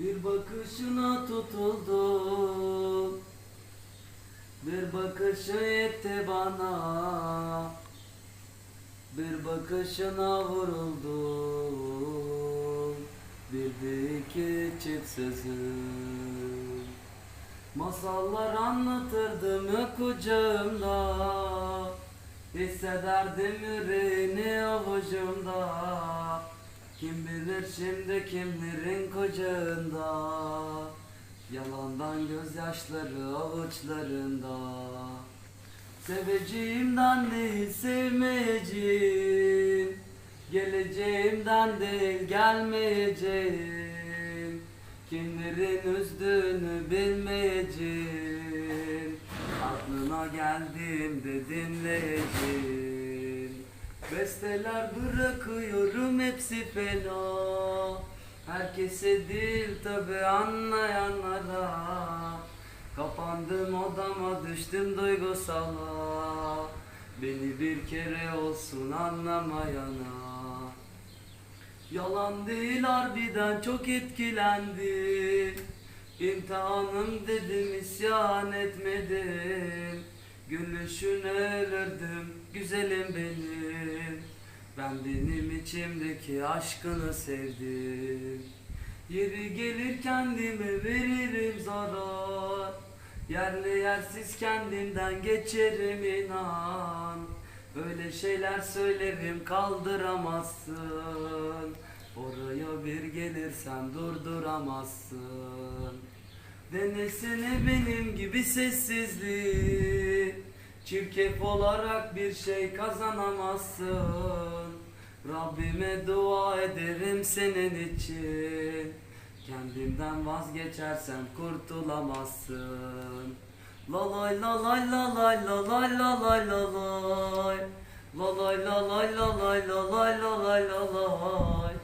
Bir bakışına tutuldum. Bir bakışı yetti bana. Bir bakışına vuruldum. Bir de iki çift sözü. Masallar anlatırdım ya kucağımda Hissederdim yüreğini avucumda Kim bilir şimdi kimlerin kucağında? Yalandan gözyaşları avuçlarında. Seveceğimden değil sevmeyeceğim. Geleceğimden değil gelmeyeceğim. Kimlerin üzdüğünü bilmeyeceğim. Aklına geldiğimde dinleyeceğim Besteler bırakıyorum hepsi fena. Herkese değil tabi anlayanlara. Kapandım odama düştüm duygusala. Beni bir kere olsun anlamayana. Yalan değil harbiden çok etkilendim. İmtihanım dedim isyan etmedim. Gülüşüne ölürdüm güzelim benim Ben benim içimdeki aşkını sevdim. Yeri gelir kendime veririm zarar. Yerli yersiz kendimden geçerim inan. Öyle şeyler söylerim kaldıramazsın. Oraya bir gelirsen durduramazsın. Denesene benim gibi sessizliği Çirkef olarak bir şey kazanamazsın Rabbime dua ederim senin için Kendimden vazgeçersen kurtulamazsın La lay la lay la lay la lay la lay la lay